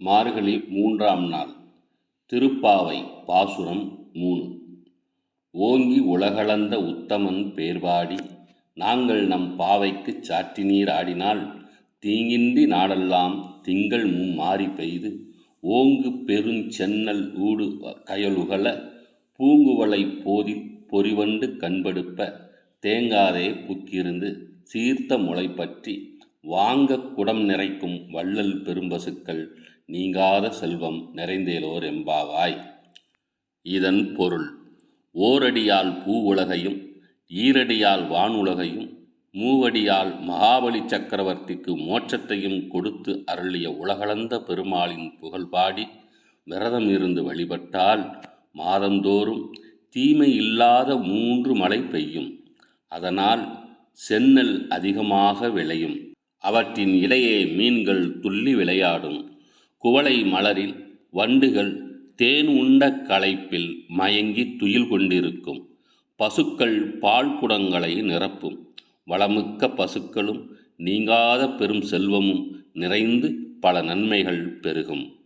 மார்கழி மூன்றாம் நாள் திருப்பாவை பாசுரம் மூணு. ஓங்கி உலகளந்த உத்தமன் பேர்பாடி நாங்கள் நம் பாவைக்குச் சாற்றினீர் ஆடினால் தீங்கின்றி நாடெல்லாம் திங்கள் மும்மாரி பெய்து ஓங்கு பெருஞ்சென்னல் ஊடு கயலுகல பூங்குவளை போதி பொறிவண்டு கண்படுப்ப தேங்காதே புக்கிருந்து சீர்த்த முளை பற்றி வாங்க குடம் நிறைக்கும் வள்ளல் பெரும்பசுக்கள் நீங்காத செல்வம் நிறைந்தேலோர் எம்பாவாய் இதன் பொருள் ஓரடியால் பூவுலகையும் ஈரடியால் வானுலகையும் மூவடியால் மகாபலி சக்கரவர்த்திக்கு மோட்சத்தையும் கொடுத்து அருளிய உலகளந்த பெருமாளின் புகழ்பாடி விரதம் இருந்து வழிபட்டால் மாதந்தோறும் தீமை இல்லாத மூன்று மழை பெய்யும். அதனால் செந்நெல் அதிகமாக விளையும். அவற்றின் இடையே மீன்கள் துள்ளி விளையாடும். குவளை மலரில் வண்டுகள் தேன் உண்ட களைப்பில் மயங்கி துயில் கொண்டிருக்கும். பசுக்கள் பால் குடங்களை நிரப்பும். வளமிக்க பசுக்களும் நீங்காத பெரும் செல்வமும் நிறைந்து பல நன்மைகள் பெருகும்.